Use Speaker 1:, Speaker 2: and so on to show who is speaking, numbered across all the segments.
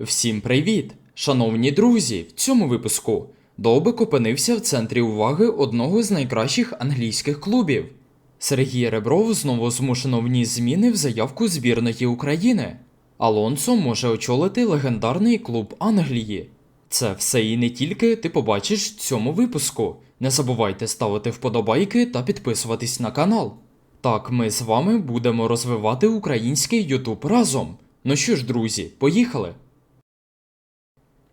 Speaker 1: Всім привіт! Шановні друзі! В цьому випуску Довбик опинився в центрі уваги одного з найкращих англійських клубів. Сергій Ребров знову змушено вніс зміни в заявку збірної України. Алонсо може очолити легендарний клуб Англії. Це все і не тільки ти побачиш в цьому випуску. Не забувайте ставити вподобайки та підписуватись на канал. Так, ми з вами будемо розвивати український Ютуб разом. Ну що ж, друзі, поїхали!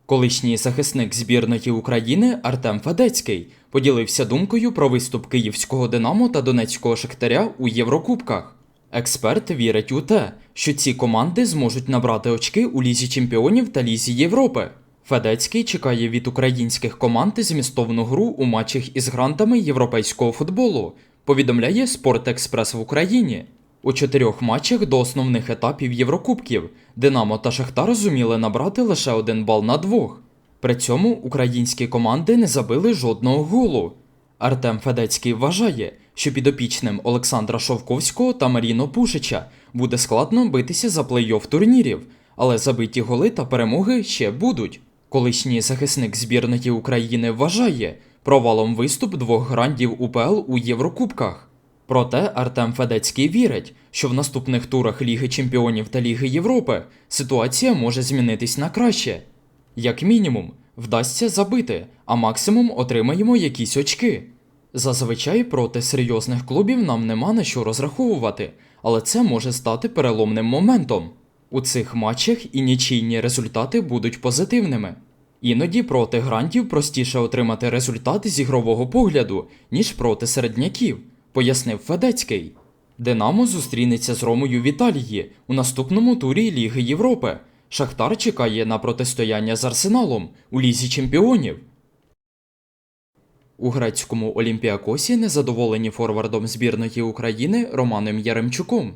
Speaker 1: Колишній захисник збірної України Артем Федецький поділився думкою про виступ київського Динамо та Донецького Шахтаря у Єврокубках. Експерт вірить у те, що ці команди зможуть набрати очки у Лізі Чемпіонів та Лізі Європи. Федецький чекає від українських команд змістовну гру у матчах із грантами європейського футболу, повідомляє Спорт-Експрес в Україні. У чотирьох матчах до основних етапів Єврокубків Динамо та Шахтар зуміли набрати лише один бал на двох. При цьому українські команди не забили жодного голу. Артем Федецький вважає, що підопічним Олександра Шовковського та Маріно Пушича буде складно битися за плей-офф турнірів, але забиті голи та перемоги ще будуть. Колишній захисник збірної України вважає провалом виступ двох грандів УПЛ у Єврокубках. Проте Артем Федецький вірить, що в наступних турах Ліги Чемпіонів та Ліги Європи ситуація може змінитись на краще. Як мінімум, вдасться забити, а максимум отримаємо якісь очки. Зазвичай проти серйозних клубів нам нема на що розраховувати, але це може стати переломним моментом. У цих матчах і нічийні результати будуть позитивними. Іноді проти грантів простіше отримати результат з ігрового погляду, ніж проти середняків, пояснив Федецький. Динамо зустрінеться з Ромою в Італії у наступному турі Ліги Європи. Шахтар чекає на протистояння з Арсеналом у Лізі Чемпіонів. У грецькому Олімпіакосі незадоволені форвардом збірної України Романом Яремчуком.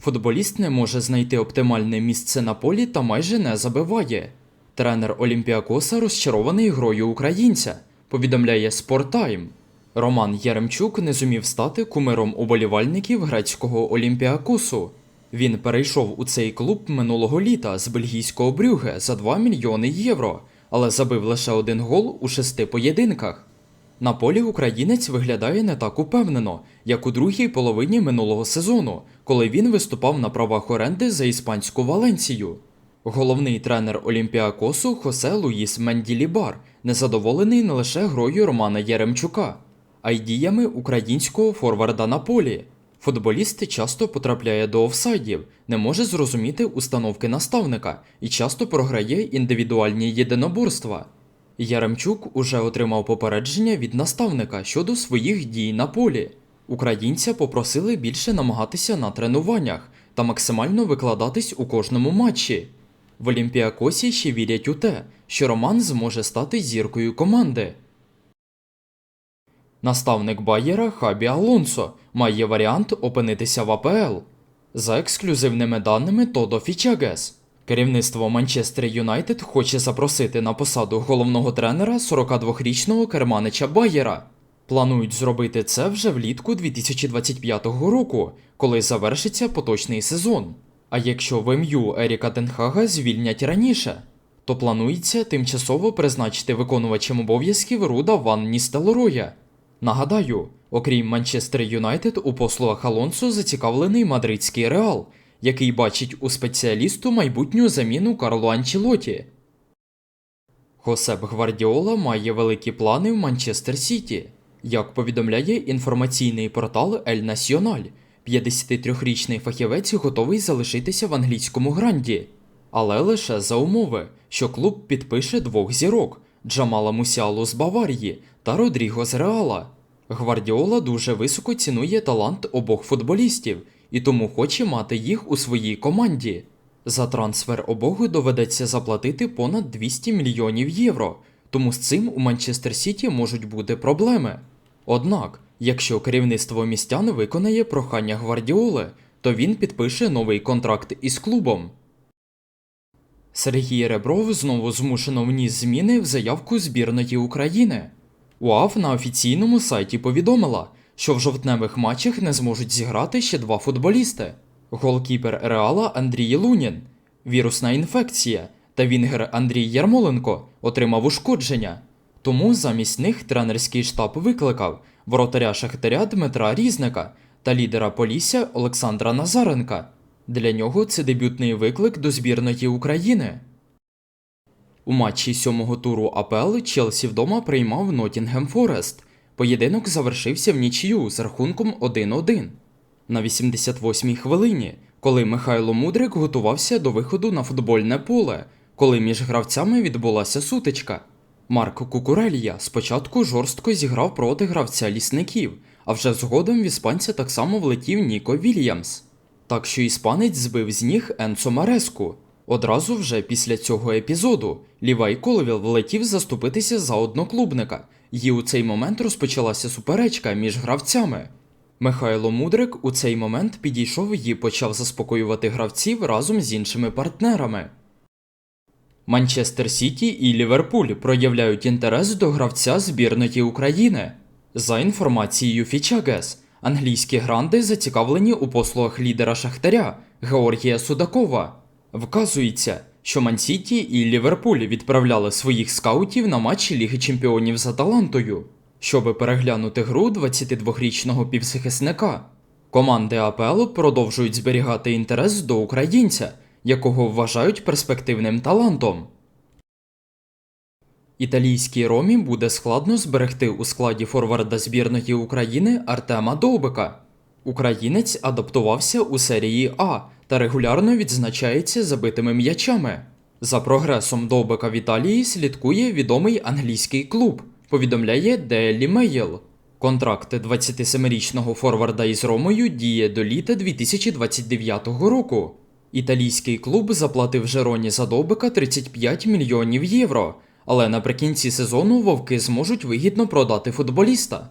Speaker 1: Футболіст не може знайти оптимальне місце на полі та майже не забиває. Тренер Олімпіакоса розчарований грою українця, повідомляє Спорттайм. Роман Яремчук не зумів стати кумиром уболівальників грецького Олімпіакосу. Він перейшов у цей клуб минулого літа з бельгійського Брюге за 2 мільйони євро, але забив лише один гол у шести поєдинках. На полі українець виглядає не так упевнено, як у другій половині минулого сезону, коли він виступав на правах оренди за іспанську Валенсію. Головний тренер Олімпіакосу Хосе Луїс Менділібар незадоволений не лише грою Романа Яремчука, а й діями українського форварда на полі. Футболіст часто потрапляє до офсайдів, не може зрозуміти установки наставника і часто програє індивідуальні єдиноборства. Яремчук уже отримав попередження від наставника щодо своїх дій на полі. Українця попросили більше намагатися на тренуваннях та максимально викладатись у кожному матчі. В Олімпіакосі ще вірять у те, що Роман зможе стати зіркою команди. Наставник Байєра Хабі Алонсо має варіант опинитися в АПЛ. За ексклюзивними даними Тодо Фічагес. Керівництво Манчестер Юнайтед хоче запросити на посаду головного тренера 42-річного керманича Байєра. Планують зробити це вже влітку 2025 року, коли завершиться поточний сезон. А якщо в МЮ Еріка Тенхага звільнять раніше, то планується тимчасово призначити виконувачем обов'язків Руда Ван Ністелроя. Нагадаю, окрім Манчестер Юнайтед у послугах Алонсо зацікавлений мадридський Реал, який бачить у спеціалісту майбутню заміну Карло Анчелоті. Хосеп Гвардіола має великі плани в Манчестер Сіті. Як повідомляє інформаційний портал Ель Національ, 53-річний фахівець готовий залишитися в англійському гранді, але лише за умови, що клуб підпише двох зірок Джамала Мусіалу з Баварії та Родріго з Реала. Гвардіола дуже високо цінує талант обох футболістів і тому хоче мати їх у своїй команді. За трансфер обох доведеться заплатити понад 200 мільйонів євро, тому з цим у Манчестер Сіті можуть бути проблеми. Однак, якщо керівництво містян виконає прохання Гвардіоли, то він підпише новий контракт із клубом. Сергій Ребров знову змушено вніс зміни в заявку збірної України. УАФ на офіційному сайті повідомила, що в жовтневих матчах не зможуть зіграти ще два футболісти: голкіпер Реала Андрій Лунін, вірусна інфекція та вінгер Андрій Ярмоленко отримав ушкодження. Тому замість них тренерський штаб викликав воротаря Шахтаря Дмитра Різника та лідера Полісся Олександра Назаренка. Для нього це дебютний виклик до збірної України. У матчі сьомого туру АПЛ Челсі вдома приймав Ноттінгем Форест. Поєдинок завершився в нічию з рахунком 1-1. На 88-й хвилині, коли Михайло Мудрик готувався до виходу на футбольне поле, коли між гравцями відбулася сутичка. Марко Кукурелья спочатку жорстко зіграв проти гравця лісників, а вже згодом в іспанця так само влетів Ніко Вільямс. Так що іспанець збив з ніг Енцо Мареску. Одразу вже після цього епізоду Лівай Колевіл влетів заступитися за одноклубника, і у цей момент розпочалася суперечка між гравцями. Михайло Мудрик у цей момент підійшов і почав заспокоювати гравців разом з іншими партнерами. Манчестер Сіті і Ліверпуль проявляють інтерес до гравця збірної України. За інформацією Фічагес, англійські гранди зацікавлені у послугах лідера Шахтаря Георгія Судакова. Вказується, що Мансіті і Ліверпуль відправляли своїх скаутів на матчі Ліги Чемпіонів з Аталантою, щоби переглянути гру 22-річного півзахисника. Команди АПЛ продовжують зберігати інтерес до українця, якого вважають перспективним талантом. Італійській Ромі буде складно зберегти у складі форварда збірної України Артема Довбика. Українець адаптувався у серії А та регулярно відзначається забитими м'ячами. За прогресом Довбика в Італії слідкує відомий англійський клуб, повідомляє Daily Mail. Контракт 27-річного форварда із Ромою діє до літа 2029 року. Італійський клуб заплатив Жероні за Довбика 35 мільйонів євро, але наприкінці сезону вовки зможуть вигідно продати футболіста.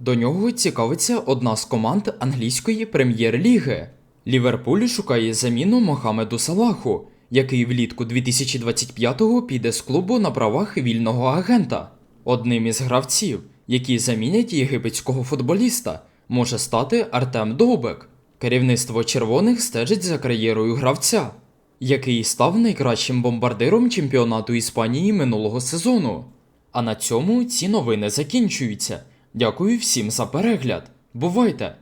Speaker 1: До нього цікавиться одна з команд англійської прем'єр-ліги. Ліверпуль шукає заміну Мохамеду Салаху, який влітку 2025-го піде з клубу на правах вільного агента. Одним із гравців, які замінять єгипетського футболіста, може стати Артем Довбек. Керівництво червоних стежить за кар'єрою гравця, який став найкращим бомбардиром чемпіонату Іспанії минулого сезону. А на цьому ці новини закінчуються. Дякую всім за перегляд. Бувайте!